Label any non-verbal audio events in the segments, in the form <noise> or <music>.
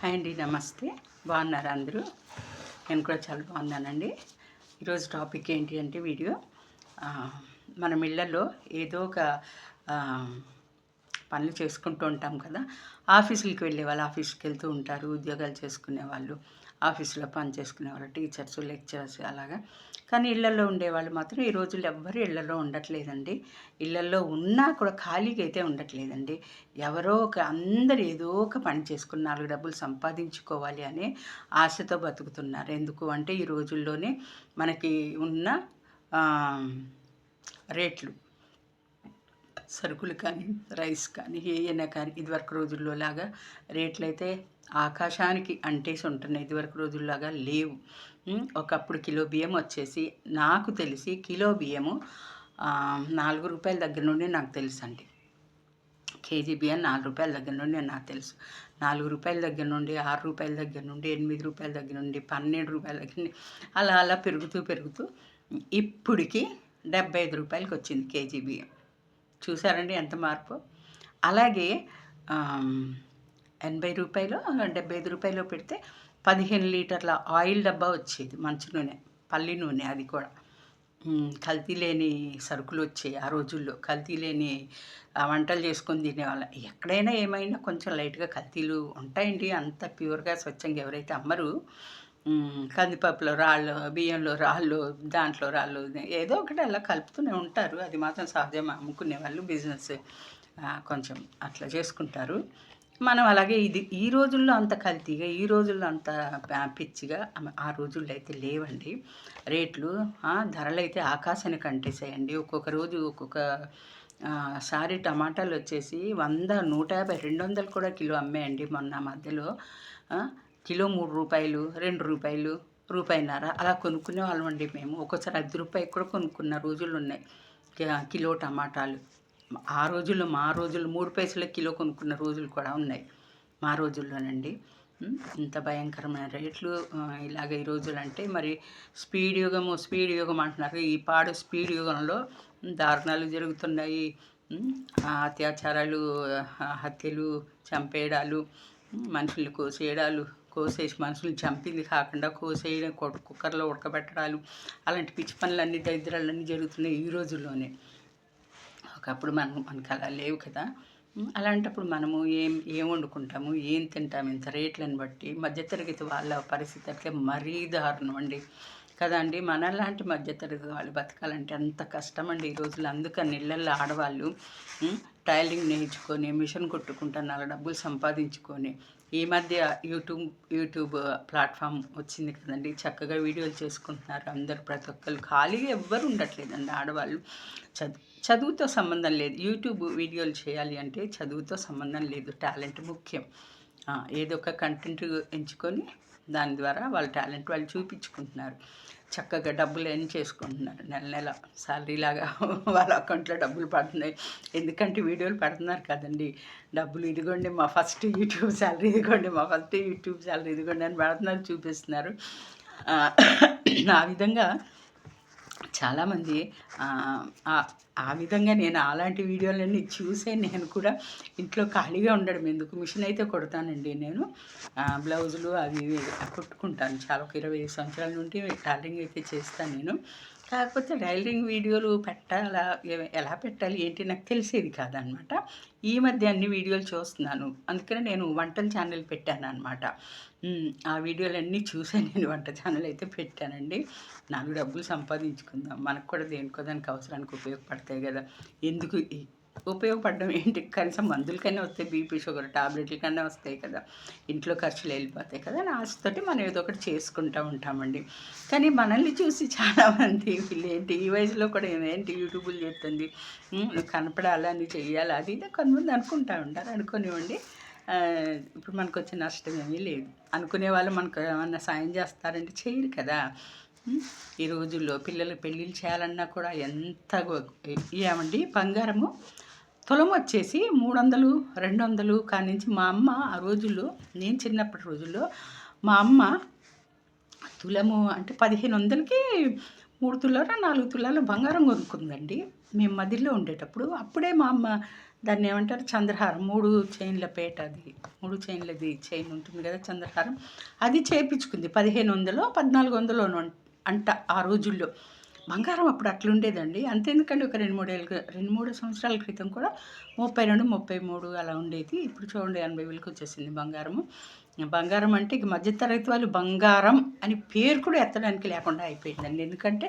Hi అండి నమస్తే. బాగున్నారు అందరూ? నేను కూడా చాలా బాగున్నానండి. ఈరోజు టాపిక్ ఏంటి అంటే వీడియో. మన మనం ఇళ్ళల్లో ఏదో ఒక పనులు చేసుకుంటూ ఉంటాం కదా. ఆఫీసులకు వెళ్ళే వాళ్ళు ఆఫీస్కి వెళ్తూ ఉంటారు ఉద్యోగాలు చేసుకునే వాళ్ళు. ఆఫీసులో పని చేసుకునే వాళ్ళు టీచర్స్ లెక్చరర్స్ అలాగా. కానీ ఇళ్ళలో ఉండేవాళ్ళు మాత్రం ఈ రోజుల్లో ఎవ్వరూ ఇళ్ళలో ఉండట్లేదండి. ఇళ్ళలో ఉన్నా కూడా ఖాళీగా అయితే ఉండట్లేదండి. ఎవరో ఒక అందరు ఏదో ఒక పని చేసుకుని నాలుగు డబ్బులు సంపాదించుకోవాలి అనే ఆశతో బతుకుతున్నారు. ఎందుకు అంటే ఈ రోజుల్లోనే మనకి ఉన్న రేట్లు. సరుకులు కానీ రైస్ కానీ ఏమైనా కానీ ఇదివరకు రోజుల్లో లాగా రేట్లు అయితే ఆకాశానికి అంటేసి ఉంటున్నాయి. ఇదివరకు రోజుల్లాగా లేవు. ఒకప్పుడు కిలో బియ్యం వచ్చేసి నాకు తెలిసి కిలో బియ్యము నాలుగు రూపాయల దగ్గర నుండి నాకు తెలుసు అండి కేజీ బియ్యం నాలుగు రూపాయల దగ్గర నుండి నాకు తెలుసు. నాలుగు రూపాయల దగ్గర నుండి ఆరు రూపాయల దగ్గర నుండి ఎనిమిది రూపాయల దగ్గర నుండి పన్నెండు రూపాయల దగ్గర నుండి అలా అలా పెరుగుతూ పెరుగుతూ ఇప్పటికి డెబ్బై ఐదు రూపాయలకి వచ్చింది కేజీ బియ్యం. చూసారండి ఎంత మార్పు? అలాగే ఎనభై రూపాయలు డెబ్బై ఐదు రూపాయలు పెడితే పదిహేను లీటర్ల ఆయిల్ డబ్బా వచ్చేది మంచి నూనె పల్లి నూనె అది కూడా. కల్తీ లేని సరుకులు వచ్చాయి ఆ రోజుల్లో. కల్తీ లేని వంటలు చేసుకొని తినేవాళ్ళం. ఎక్కడైనా ఏమైనా కొంచెం లైట్గా కల్తీలు ఉంటాయండి. అంత ప్యూర్గా స్వచ్ఛంగా ఎవరైతే అమ్మరు కందిపప్పులో రాళ్ళు బియ్యంలో రాళ్ళు దాంట్లో రాళ్ళు ఏదో ఒకటి అలా కలుపుతూనే ఉంటారు. అది మాత్రం సహజం అమ్ముకునే వాళ్ళు బిజినెస్ కొంచెం అట్లా చేసుకుంటారు. మనం అలాగే ఇది ఈ రోజుల్లో అంత కల్తీగా ఈ రోజుల్లో అంత పిచ్చిగా ఆ- రోజుల్లో అయితే లేవండి. రేట్లు ధరలు అయితే ఆకాశానికి అంటేసాయండి. ఒక్కొక్క రోజు ఒక్కొక్క సారి టమాటాలు వచ్చేసి వంద నూట యాభై రెండు వందలు కూడా కిలో అమ్మాయండి మొన్న మధ్యలో. కిలో మూడు రూపాయలు రెండు రూపాయలు రూపాయిన్నర అలా కొనుక్కునే వాళ్ళం అండి మేము. ఒక్కోసారి ఐదు రూపాయలు కూడా కొనుక్కున్న రోజులు ఉన్నాయి. కిలో టమాటాలు. ఆ రోజుల్లో మా రోజుల్లో మూడు పైసల కిలో కొనుక్కున్న రోజులు కూడా ఉన్నాయి. మా రోజుల్లోనండి. ఇంత భయంకరమైన రేట్లు ఇలాగ ఈ రోజులు అంటే మరి స్పీడ్ యుగము స్పీడ్ యుగం అంటున్నారు. ఈ పాడు స్పీడ్ యుగంలో దారుణాలు జరుగుతున్నాయి. అత్యాచారాలు హత్యలు చంపేయడాలు మనుషులు కోసేయడాలు కోసేసి మనుషులు చంపింది కాకుండా కోసేయడం కుక్కర్లో ఉడకబెట్టడాలు అలాంటి పిచ్చి పనులన్నీ దరిద్రాలన్నీ జరుగుతున్నాయి ఈ రోజుల్లోనే. ఒకప్పుడు మనం మనకు అలా లేవు కదా. అలాంటప్పుడు మనము ఏం ఏం వండుకుంటాము ఏం తింటాము ఇంత రేట్లను బట్టి మధ్యతరగతి వాళ్ళ పరిస్థితి అయితే మరీ దారుణం అండి. కదండి మనలాంటి మధ్యతరగతి వాళ్ళు బతకాలంటే అంత కష్టం అండి ఈ రోజుల్లో. అందుకని ఇళ్ళల్లో ఆడవాళ్ళు టైలింగ్ టైలరింగ్ నేర్చుకొని మిషన్ కొట్టుకుంటున్నారు డబ్బులు సంపాదించుకొని ఈ మధ్య యూట్యూబ్ యూట్యూబ్ ప్లాట్ఫామ్ వచ్చింది కదండి. చక్కగా వీడియోలు చేసుకుంటున్నారు అందరు ప్రతి ఒక్కరు. ఖాళీగా ఎవ్వరు ఉండట్లేదండి ఆడవాళ్ళు. చదువు చదువుతో సంబంధం లేదు. యూట్యూబ్ వీడియోలు చేయాలి అంటే చదువుతో సంబంధం లేదు. టాలెంట్ ముఖ్యం. ఏదో ఒక కంటెంట్ ఎంచుకొని దాని ద్వారా వాళ్ళ టాలెంట్ వాళ్ళు చూపించుకుంటున్నారు. చక్కగా డబ్బులు ఎర్న్ చేసుకుంటున్నారు. నెల నెల శాలరీ లాగా <laughs> వాళ్ళ అకౌంట్లో డబ్బులు పడుతున్నాయి. ఎందుకంటే వీడియోలు పెడుతున్నారు కదండి. డబ్బులు ఇదిగోండి మా ఫస్ట్ యూట్యూబ్ శాలరీ ఇదిగోండి మా ఫస్ట్ యూట్యూబ్ శాలరీ ఇదిగోండి అని పెడుతున్నారు చూపిస్తున్నారు. ఆ <coughs> విధంగా చాలామంది ఆ, విధంగా నేను అలాంటి వీడియోలన్నీ చూసే నేను కూడా ఇంట్లో ఖాళీగా ఉండడం ఎందుకు? మిషన్ అయితే కొడతానండి నేను. బ్లౌజులు అవి ఇవి కుట్టుకుంటాను. చాలా ఒక ఇరవై ఐదు సంవత్సరాల నుండి టైలరింగ్ అయితే చేస్తాను నేను. కాకపోతే టైలరింగ్ వీడియోలు పెట్టాలా ఎలా పెట్టాలి ఏంటి నాకు తెలిసేది కాదనమాట. ఈ మధ్య అన్ని వీడియోలు చూస్తున్నాను. అందుకనే నేను వంటల ఛానల్ పెట్టాను అనమాట ఆ వీడియోలన్నీ చూసే నేను వంట ఛానల్ అయితే పెట్టానండి. నాలుగు డబ్బులు సంపాదించుకుందాం. మనకు కూడా దేనికో దానికి అవసరానికి ఉపయోగపడతాయి కదా. ఎందుకు ఉపయోగపడడం ఏంటి? కనీసం మందులకైనా వస్తాయి బీపీ షుగర్ టాబ్లెట్లకైనా వస్తాయి కదా. ఇంట్లో ఖర్చులు వెళ్ళిపోతాయి కదా. అని ఆశతోటి మనం ఏదో ఒకటి చేసుకుంటూ ఉంటామండి. కానీ మనల్ని చూసి చాలామంది వీళ్ళు ఏంటి? ఈ వయసులో కూడా ఏంటి? యూట్యూబ్లు చేస్తుంది. నువ్వు కనపడాలా? నువ్వు చెయ్యాలి? అది ఇది కొంతమంది అనుకుంటా ఉంటారు. అనుకునివ్వండి. ఇప్పుడు మనకు వచ్చే నష్టం ఏమీ లేదు. అనుకునే వాళ్ళు మనకు ఏమన్నా సాయం చేస్తారంటే చేయరు కదా. ఈ రోజుల్లో పిల్లలు పెళ్ళిళ్ళు చేయాలన్నా కూడా ఎంత ఏమండి? బంగారము తులం వచ్చేసి మూడు వందలు రెండు వందలు కానించి మా అమ్మ ఆ రోజుల్లో నేను చిన్నప్పటి రోజుల్లో మా అమ్మ తులము అంటే పదిహేను వందలకి మూడు తులాల నాలుగు తులాల బంగారం కొనుక్కుందండి. మేము మదిలో ఉండేటప్పుడు అప్పుడే మా అమ్మ దాన్ని ఏమంటారు చంద్రహారం మూడు చైన్ల పేట అది మూడు చైన్లది చైన్ ఉంటుంది కదా చంద్రహారం అది చేపించుకుంది పదిహేను వందలో పద్నాలుగు వందలు అంట ఆ రోజుల్లో. బంగారం అప్పుడు అట్లుండేదండి. ఎందుకంటే ఒక రెండు మూడేళ్ళ రెండు మూడు సంవత్సరాల క్రితం కూడా ముప్పై రెండు ముప్పై మూడు అలా ఉండేది. ఇప్పుడు చూడండి ఎనభై వేలకు వచ్చేసింది బంగారము. బంగారం అంటే ఇక మధ్యతరగతి వాళ్ళు బంగారం అని పేరు కూడా ఎత్తడానికి లేకుండా అయిపోయిందండి. ఎందుకంటే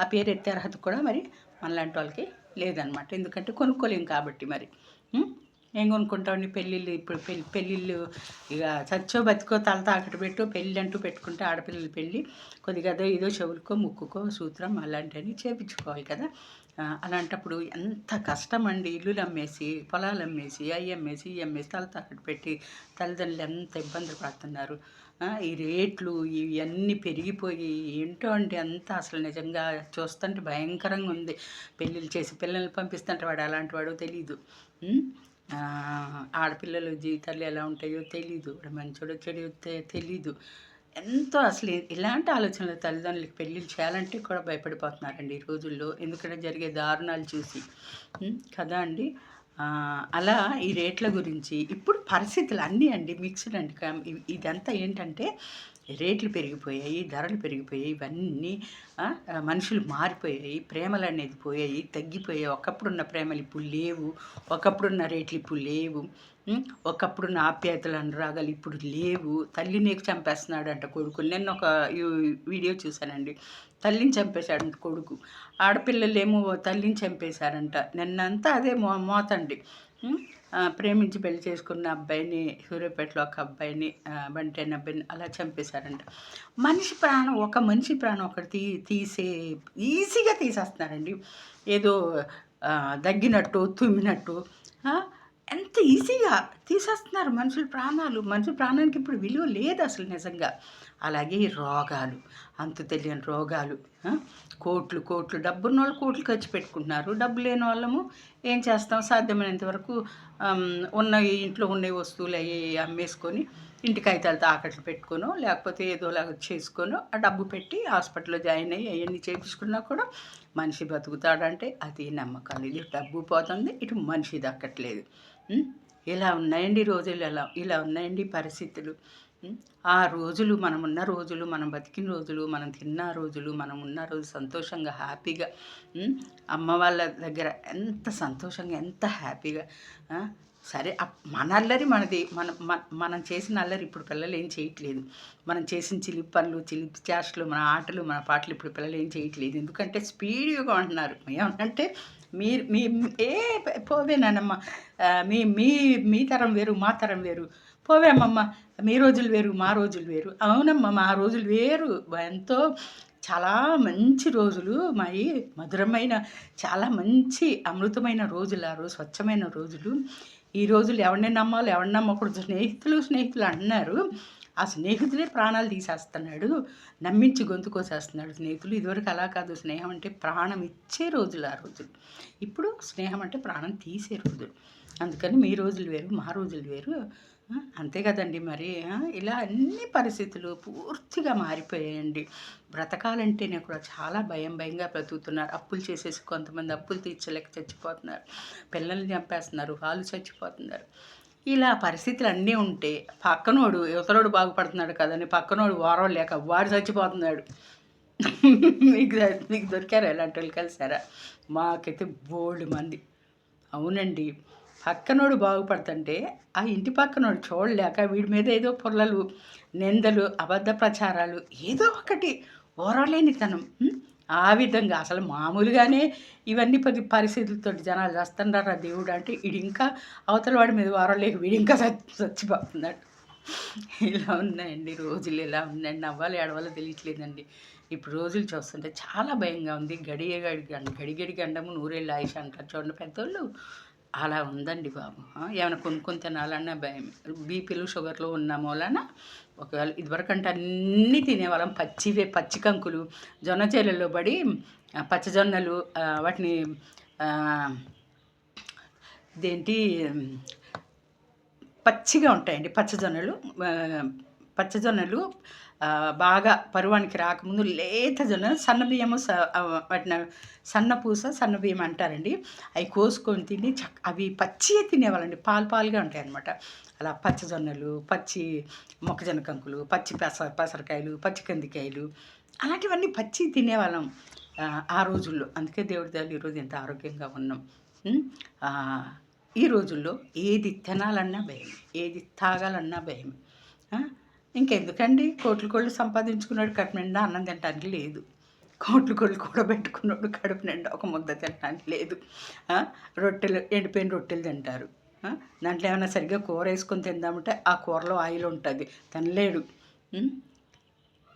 ఆ పేరు ఎత్తే అర్హత కూడా మరి మనలాంటి వాళ్ళకి లేదనమాట. ఎందుకంటే కొనుక్కోలేం కాబట్టి మరి. ఏం కొనుక్కుంటామండి పెళ్ళిళ్ళు? ఇప్పుడు పెళ్ళి పెళ్ళిళ్ళు ఇక చచ్చో బతికో తల తాకట్టు పెట్టు పెళ్ళి అంటూ పెట్టుకుంటే ఆడపిల్లల పెళ్ళి. కొద్దిగా అదో ఏదో చెవులకో ముక్కుకో సూత్రం అలాంటివన్నీ చేపించుకోవాలి కదా. అలాంటప్పుడు ఎంత కష్టం అండి ఇల్లులు అమ్మేసి పొలాలు అమ్మేసి అవి అమ్మేసి ఇవి అమ్మేసి తల తాకట్టు పెట్టి తల్లిదండ్రులు ఎంత ఇబ్బందులు పడుతున్నారు. ఈ రేట్లు ఇవన్నీ పెరిగిపోయి ఏంటో అండి అంతా అసలు నిజంగా చూస్తుంటే భయంకరంగా ఉంది. పెళ్ళిళ్ళు చేసి పిల్లల్ని పంపిస్తుంటే వాడు అలాంటి వాడో తెలీదు. ఆడపిల్లల జీవితాలు ఎలా ఉంటాయో తెలీదు. మంచోడో చెడు తెలీదు. ఎంతో అసలు ఇలాంటి ఆలోచనలు తల్లిదండ్రులకి పెళ్ళిళ్ళు చేయాలంటే కూడా భయపడిపోతున్నారండి ఈ రోజుల్లో. ఎందుకంటే జరిగే దారుణాలు చూసి. కదా అండి? అలా ఈ రేట్ల గురించి ఇప్పుడు పరిస్థితులు అన్నీ అండి మిక్స్డ్ అండి. ఇదంతా ఏంటంటే రేట్లు పెరిగిపోయాయి ధరలు పెరిగిపోయాయి ఇవన్నీ మనుషులు మారిపోయాయి ప్రేమలు అనేది పోయాయి తగ్గిపోయాయి. ఒకప్పుడున్న ప్రేమలు ఇప్పుడు లేవు ఒకప్పుడున్న రేట్లు ఇప్పుడు లేవు ఒకప్పుడున్న ఆప్యాయతలు అనురాగాలు ఇప్పుడు లేవు. తల్లి నీకు చంపేస్తున్నాడు అంట కొడుకు. నిన్న ఒక వీడియో చూశానండి. తల్లిని చంపేశాడంట కొడుకు. ఆడపిల్లలేమో తల్లిని చంపేశారంట. నిన్నంతా అదే మో మోతండి. ప్రేమించి పెళ్ళి చేసుకున్న అబ్బాయిని సూర్యాపేటలో ఒక అబ్బాయిని బంటైన అబ్బాయిని అలా చంపేశారంట. మనిషి ప్రాణం ఒక మనిషి ప్రాణం ఒకటి తీ తీసే ఈజీగా తీసేస్తున్నారండి. ఏదో దగ్గినట్టు తుమ్మినట్టు. ఎంత ఈజీగా తీసేస్తున్నారు మనుషుల ప్రాణాలు. మనుషుల ప్రాణానికి ఇప్పుడు విలువ లేదు అసలు నిజంగా. అలాగే ఈ రోగాలు. అంతు తెలియని రోగాలు కోట్లు కోట్లు డబ్బున్న వాళ్ళు కోట్లు ఖర్చు పెట్టుకుంటున్నారు. డబ్బు లేని వాళ్ళము ఏం చేస్తాం? సాధ్యమైనంత వరకు ఉన్న ఇంట్లో ఉండే వస్తువులు అవి అమ్మేసుకొని ఇంటి కాగితాలతో ఆకట్లు పెట్టుకోనో లేకపోతే ఏదోలాగా చేసుకోనో ఆ డబ్బు పెట్టి హాస్పిటల్లో జాయిన్ అయ్యి అవన్నీ చేయించుకున్నా కూడా మనిషి బతుకుతాడంటే అది నమ్మకాలు ఇది డబ్బు పోతుంది ఇటు మనిషి దక్కట్లేదు. ఇలా ఉన్నాయండి రోజులు ఎలా ఇలా ఉన్నాయండి పరిస్థితులు. ఆ రోజులు మనం ఉన్న రోజులు మనం బతికిన రోజులు మనం తిన్న రోజులు మనం ఉన్న రోజు సంతోషంగా హ్యాపీగా అమ్మ వాళ్ళ దగ్గర ఎంత సంతోషంగా ఎంత హ్యాపీగా సరే అప్- మన అల్లరి మనది మనం మన- మనం చేసిన అల్లరి ఇప్పుడు పిల్లలు ఏం చేయట్లేదు. మనం చేసిన చిలిపి పనులు చిలిపి చేష్టలు మన ఆటలు మన పాటలు ఇప్పుడు పిల్లలు ఏం చేయట్లేదు. ఎందుకంటే స్పీడ్గా ఉంటున్నారు. ఏమంటే మీరు మీ ఏ పోవే మీ మీ మీ తరం వేరు మా తరం వేరు. పోవేమమ్మ? మీ రోజులు వేరు మా రోజులు వేరు. అవునమ్మ మా రోజులు వేరు. ఎంతో చాలా మంచి రోజులు. మాయి మధురమైన చాలా మంచి అమృతమైన రోజులు ఆ రోజు స్వచ్ఛమైన రోజులు. ఈ రోజులు ఎవరిని నమ్మాలి ఎవరిని నమ్మకూడదు స్నేహితులు స్నేహితులు అన్నారు. ఆ స్నేహితులే ప్రాణాలు తీసేస్తున్నాడు. నమ్మించి గొంతు కోసేస్తున్నాడు స్నేహితులు. ఇదివరకు అలా కాదు. స్నేహం అంటే ప్రాణం ఇచ్చే రోజులు ఆ రోజులు. ఇప్పుడు స్నేహం అంటే ప్రాణం తీసే రోజులు. అందుకని మీ రోజులు వేరు మా రోజులు వేరు. అంతే కదండి మరి. ఇలా అన్ని పరిస్థితులు పూర్తిగా మారిపోయాయండి. బ్రతకాలంటేనే కూడా చాలా భయం భయంగా బ్రతుకుతున్నారు. అప్పులు చేసేసి కొంతమంది అప్పులు తీర్చలేక చచ్చిపోతున్నారు. పిల్లల్ని చంపేస్తున్నారు వాళ్ళు చచ్చిపోతున్నారు. ఇలా పరిస్థితులు అన్నీ ఉంటే పక్కనోడు యువతలోడు బాగుపడుతున్నాడు కదని పక్కనోడు వారం లేక వాడు చచ్చిపోతున్నాడు. మీకు మీకు దొరికారా ఇలాంటి వాళ్ళు కలిసారా? మాకైతే బోల్డ్ మంది. అవునండి. పక్కనోడు బాగుపడుతుంటే ఆ ఇంటి పక్కనోడు చూడలేక వీడి మీద ఏదో పొరలు నిందలు అబద్ధ ప్రచారాలు ఏదో ఒకటి ఓరలేనితనం. ఆ విధంగా అసలు మామూలుగానే ఇవన్నీ పది పరిస్థితులతో జనాలు చేస్తున్నారా దేవుడు అంటే వీడు ఇంకా అవతల వాడి మీద వారలేక వీడు ఇంకా చచ్చిపోతున్నాడు. ఇలా ఉన్నాయండి రోజులు ఇలా ఉన్నాయండి. నవ్వాలి ఏడవాలో తెలియట్లేదండి. ఇప్పుడు రోజులు చూస్తుంటే చాలా భయంగా ఉంది. గడియ గడి గండ గడి గడి గండము నూరేళ్ళు ఆయుష అంటారు చూడండి పెద్దోళ్ళు. అలా ఉందండి బాబు. ఏమైనా కొనుక్కొని తినాలన్నా భయం. బీపీలు షుగర్లు ఉన్న మూలన ఒకవేళ ఇదివరకంటే అన్నీ తినేవాళ్ళం. పచ్చివే పచ్చి కంకులు జొన్న చేలల్లో పడి పచ్చజొన్నలు వాటిని ఇదేంటి పచ్చిగా ఉంటాయండి పచ్చజొన్నలు. పచ్చజొన్నలు బాగా పరువానికి రాకముందు లేత జొన్న సన్న బియ్యము స ఆ, వాటిని సన్న పూస సన్న బియ్యం అంటారండి. అవి కోసుకొని తిని చక్ అవి పచ్చి తినేవాళ్ళండి. పాలు పాలుగా ఉంటాయి అనమాట అలా పచ్చజొన్నలు పచ్చి మొక్కజొన్న కంకులు పచ్చి పెస పెసరకాయలు పచ్చి కందికాయలు అలాంటివన్నీ పచ్చి తినేవాళ్ళం ఆ, రోజుల్లో. అందుకే దేవుడి దాని ఈరోజు ఎంత ఆరోగ్యంగా ఉన్నాం. ఈ రోజుల్లో ఏది తినాలన్నా భయం. ఏది తాగాలన్నా భయం. ఇంకెందుకండి? కోట్లు కోళ్ళు సంపాదించుకున్నాడు కడుపు నిండా అన్నం తినడానికి లేదు. కోట్లు కోళ్ళు కూడా పెట్టుకున్నాడు కడుపు నిండా ఒక ముద్ద తినడానికి లేదు. రొట్టెలు ఎండిపోయిన రొట్టెలు తింటారు. దాంట్లో ఏమైనా సరిగ్గా కూర వేసుకొని తిందామంటే ఆ కూరలో ఆయిల్ ఉంటుంది. తినలేడు.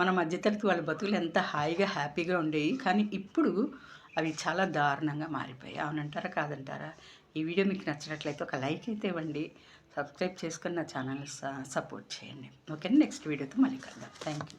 మన మధ్యతరగతి వాళ్ళ బతుకులు ఎంత హాయిగా హ్యాపీగా ఉండేవి. కానీ ఇప్పుడు అవి చాలా దారుణంగా మారిపోయాయి. అవునంటారా కాదంటారా? ఈ వీడియో మీకు నచ్చినట్లయితే ఒక లైక్ అయితే ఇవ్వండి. సబ్స్క్రైబ్ చేసుకుని నా ఛానల్ సపోర్ట్ చేయండి. ఓకే నెక్స్ట్ వీడియోతో మళ్ళీ కలుద్దాం. Thank you